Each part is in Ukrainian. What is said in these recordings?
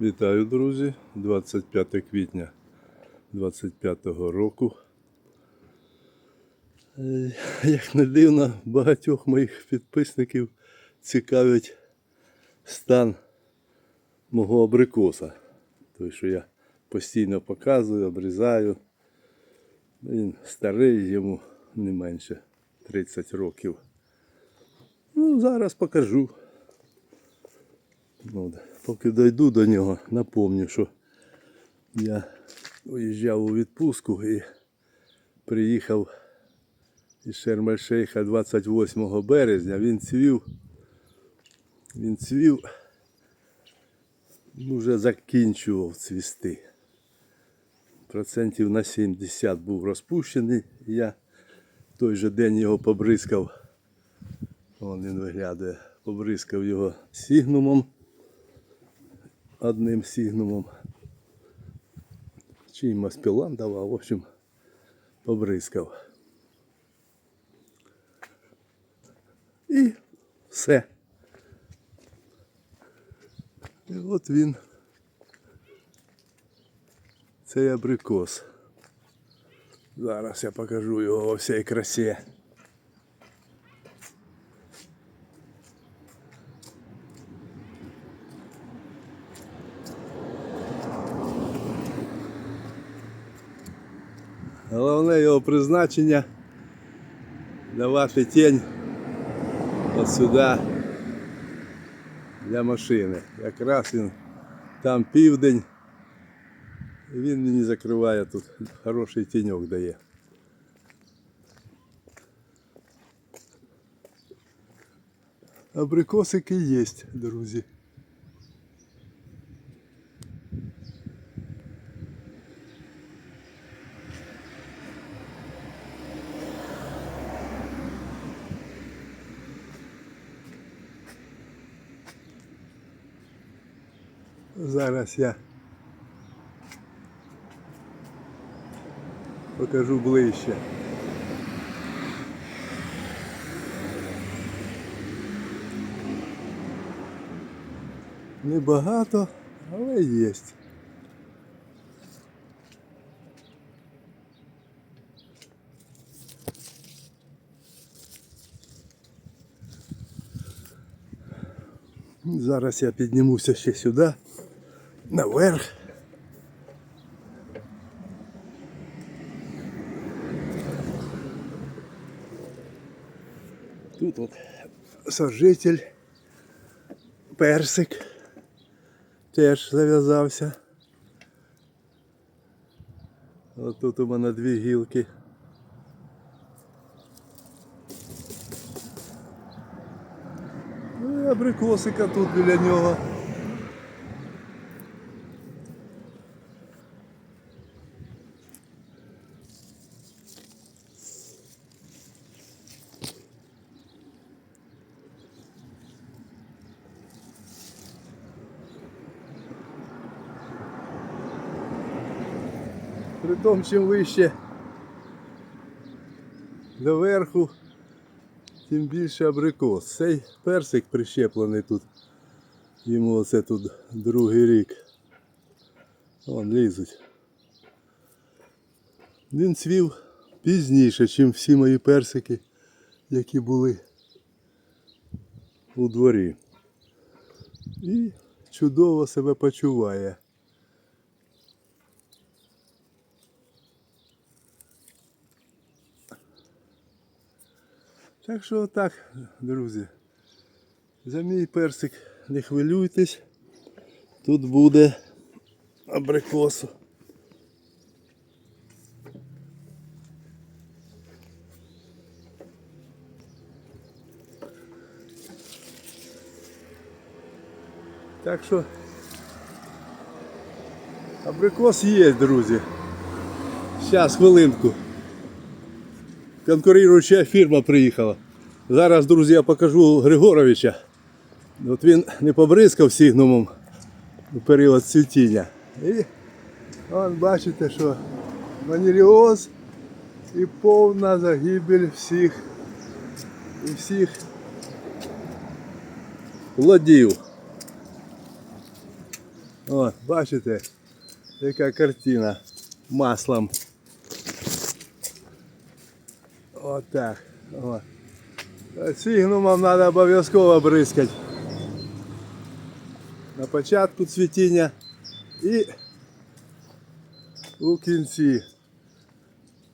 Вітаю, друзі! 25 квітня 25 року. Е, Як не дивно, багатьох моїх підписників цікавить стан мого абрикоса. Той, що я постійно показую, обрізаю. Він старий, йому не менше 30 років. Ну, зараз покажу. Ну, поки дойду до нього, напомню, що я уїжджав у відпустку і приїхав із Шермель-Шейха 28 березня. Він цвів. Він цвів, ну, вже закінчував цвісти. Процентів на 70 був розпущений. Я той же день його побризкав. Вон він виглядає. Побризкав його сігнумом одним сігнумом. Чи маспілан давав, в общем, побризкав. І все. І от він. Цей абрикос. Зараз я покажу його во всій красі. Головне його призначення давати тінь от сюди для машини. Якраз він там південь. І він мені закриває тут хороший тіньок дає. Абрикосики є, друзі. Зараз я покажу ближче. Небагато, але є. Зараз я піднімуся ще сюди, наверх. Тут от сожитель, персик теж зав'язався. От тут у мене дві гілки. Ну абрикосика тут біля нього. Притом, чим вище доверху, тим більше абрикос. Цей персик прищеплений тут. Йому оце тут другий рік. Вон лізуть. Він цвів пізніше, ніж всі мої персики, які були у дворі. І чудово себе почуває. Так що так, друзі. За мій персик не хвилюйтесь. Тут буде абрикосу. Так що абрикос є, друзі. Зараз хвилинку. Конкуруюча фірма приїхала. Зараз, друзі, я покажу Григоровича. От він не побризкав сігнумом у період цвітіння. І вон бачите, що маніліоз і повна загибель всіх всіх плодів. О, бачите, яка картина маслом. Отак. О. Сігнумом треба обов'язково бризкати. На початку цвітіння і у кінці.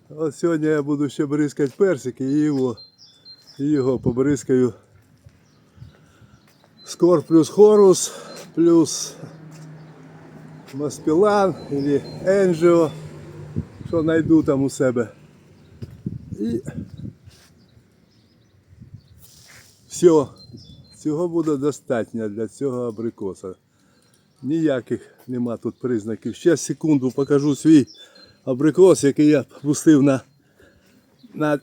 От сьогодні я буду ще бризкати персики і його, і його побризкаю. Скор плюс хорус плюс Маспілан или Енджіо, що знайду там у себе. І все. Цього буде достатньо для цього абрикоса. Ніяких нема тут признаків. Ще секунду покажу свій абрикос, який я пустив на, на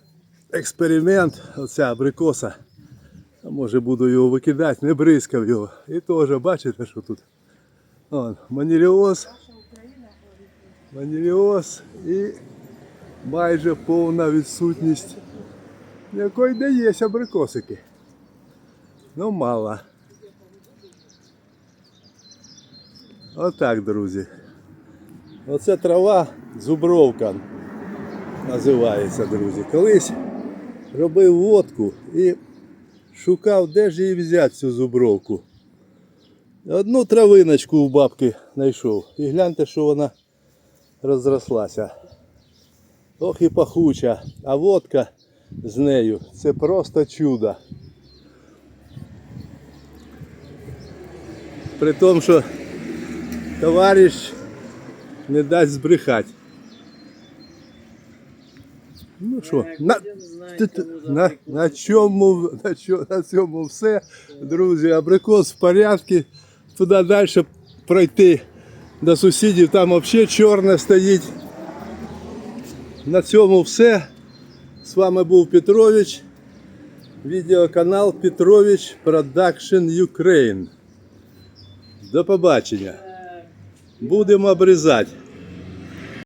експеримент. Оця абрикоса. А може буду його викидати, не бризкав його. І теж бачите, що тут. Вон, маніліоз. Маніліоз і майже повна відсутність. Якої де є абрикосики. Ну мало. Отак, друзі. Оце трава зубровка називається, друзі. Колись робив водку і шукав, де ж її взяти цю зубровку. Одну травиночку у бабки знайшов. І гляньте, що вона розрослася. Ох і пахуча, а водка з нею це просто чудо. При тому, що товариш не дасть збрехати. Ну що, на, на, на, чому, на, чо- на цьому все. Друзі, абрикос в порядку. Туди далі пройти до сусідів, там взагалі чорне стоїть. На цьому все. З вами був Петрович. Відеоканал Петрович Production Ukraine. До побачення. Будемо обрізати.